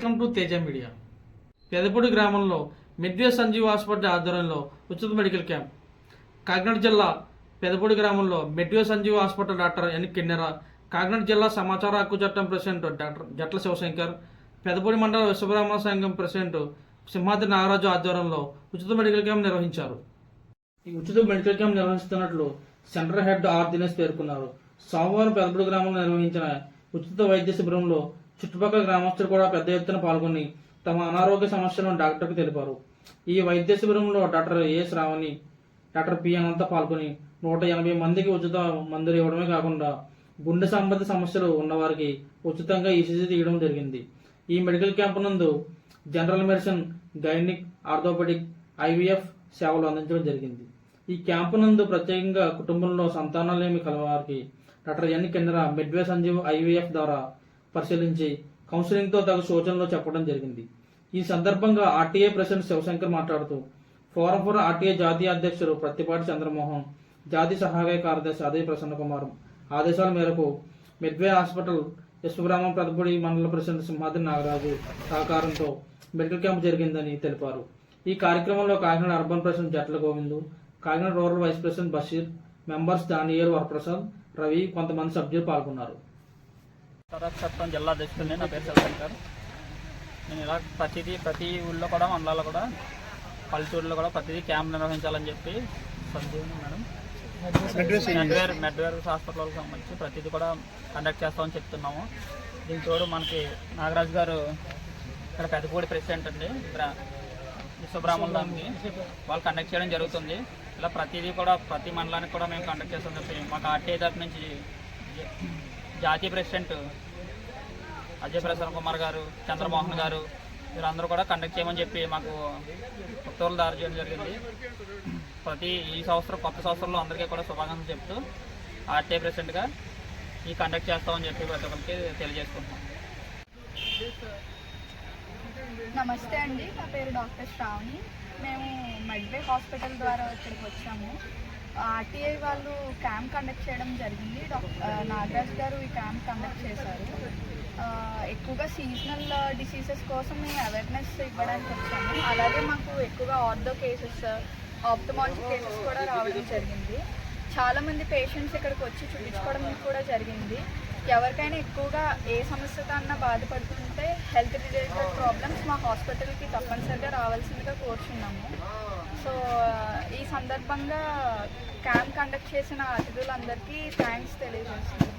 Welcome to Teja media. Pedapudi గ్రామంలో Midway Sanjeev hospital ఆధ్వర్యంలో ఉచిత మెడికల్ క్యాంప్. కాకినాడ జిల్లా పెదపూడి గ్రామంలో Midway Sanjeev hospital doctor N Kinnera Kakinada జిల్లా సమాచార హక్కు చట్టం ప్రెసిడెంట్ డాక్టర్ జట్ల శివశంకర్ పెదపూడి మండల విశ్వబ్రాహ్మణ సంఘం ప్రెసిడెంట్ సింహాద్రి నాగరాజు ఆధ్వర్యంలో ఉచిత మెడికల్ క్యాంప్ నిర్వహించారు. ఈ ఉచిత మెడికల్ క్యాంప్ నిర్వహిస్తున్నట్లు సెంటర్ హెడ్ ఆర్ దినేష్ పేర్కొన్నారు. సోమవారం పెదపూడి గ్రామంలో నిర్వహించిన ఉచిత వైద్య శిబిరంలో చుట్టుపక్కల గ్రామస్తులు కూడా పెద్ద ఎత్తున పాల్గొని తమ అనారోగ్య సమస్యలను డాక్టర్కు తెలిపారు. ఈ వైద్య శిబిరంలో doctor A Sravani doctor P Anantha పాల్గొని నూట ఎనభై మందికి ఉచిత మందులు ఇవ్వడమే కాకుండా గుండె సంబంధిత సమస్యలు ఉన్నవారికి ఉచితంగా ఈసీజీ తీయడం జరిగింది. ఈ మెడికల్ క్యాంపు నందు general medicine gynaec orthopaedic IVF సేవలు అందించడం జరిగింది. ఈ క్యాంపు నందు ప్రత్యేకంగా కుటుంబంలో సంతానాలేమి కలవారికి doctor N Kinnera Midway Sanjeev IVF ద్వారా పరిశీలించి కౌన్సిలింగ్తో తగు సూచనలు చెప్పడం జరిగింది. ఈ సందర్భంగా ఆర్టీఏ ప్రెసిడెంట్ శివశంకర్ మాట్లాడుతూ ఫోరం ఫర్ ఆర్టీఏ జాతీయ అధ్యక్షుడు ప్రత్తిపాటి చంద్రమోహన్ జాతీయ సహాయ కార్యదర్శి అదే ప్రసన్న కుమార్ ఆదేశాల మేరకు మిడ్వే హాస్పిటల్ విశ్వబ్రాహ్మణ పెదపూడి మండల ప్రెసిడెంట్ సింహాద్రి నాగరాజు సహకారంతో మెడికల్ క్యాంప్ జరిగిందని తెలిపారు. ఈ కార్యక్రమంలో Kakinada urban president Jatla Govindu Kakinada rural vice president Basheer members Daniel Varaprasad Ravi కొంతమంది సభ్యులు పాల్గొన్నారు. చట్టం జిల్లా అధ్యక్షుడిని నా పేరు శివశంకర్ నేను ఇలా ప్రతిదీ ప్రతి ఊళ్ళో కూడా మండలాల్లో కూడా పల్లెటూరులో కూడా ప్రతిదీ క్యాంప్ నిర్వహించాలని చెప్పి సంజీవని మేడం. మెడ్వేర్ మెడ్వేర్ హాస్పిటల్కి సంబంధించి ప్రతిదీ కూడా కండక్ట్ చేస్తామని చెప్తున్నాము. దీనికి తోడు మనకి నాగరాజు గారు ఇక్కడ పెద్దపూడి ప్రెసిడెంట్ అండి. బ్రా- విశ్వబ్రాహ్మణుల దానికి వాళ్ళు కండక్ట్ చేయడం జరుగుతుంది. ఇలా ప్రతిదీ కూడా ప్రతి మండలానికి కూడా మేము కండక్ట్ చేస్తాం చెప్పి మాకు ఆర్టీఐ తరఫు నుంచి జాతీయ ప్రెసిడెంట్ అజయ్ ప్రసాద్ కుమార్ గారు చంద్రమోహన్ గారు వీరందరూ కూడా కండక్ట్ చేయమని చెప్పి మాకు ఉత్తర్వులు దారి చేయడం జరిగింది. ప్రతి ఈ సంవత్సరం కొత్త సంవత్సరంలో అందరికీ కూడా శుభాకాంక్షలు చెప్తూ ఆర్టీఐ ప్రెసిడెంట్గా ఈ కండక్ట్ చేస్తామని చెప్పి ప్రతి ఒక్కరికి తెలియజేసుకుంటున్నాం. నమస్తే అండి నా పేరు డాక్టర్ శ్రావణి. మేము మెడ్వే హాస్పిటల్ ద్వారా ఇక్కడికి వచ్చాము. ఆర్టీఐ వాళ్ళు క్యాంప్ కండక్ట్ చేయడం జరిగింది. డాక్టర్ నాగరాజ్ గారు ఈ క్యాంప్ కండక్ట్ చేశారు. ఎక్కువగా సీజనల్ డిసీజెస్ కోసం మేము అవేర్నెస్ ఇవ్వడానికి వచ్చాము. అలాగే మాకు ఎక్కువగా ఆర్థో కేసెస్ ఆప్టమాలజీ కేసెస్ కూడా రావడం జరిగింది. చాలామంది పేషెంట్స్ ఇక్కడికి వచ్చి చూపించుకోవడం కూడా జరిగింది. ఎవరికైనా ఎక్కువగా ఏ సమస్యతో అన్నా బాధపడుతుంటే హెల్త్ రిలేటెడ్ ప్రాబ్లమ్స్ మా హాస్పిటల్కి తప్పనిసరిగా రావాల్సిందిగా కోరుచున్నాము. సో ఈ సందర్భంగా క్యాంప్ కండక్ట్ చేసిన అతిథులందరికీ థ్యాంక్స్ తెలియజేస్తున్నాను.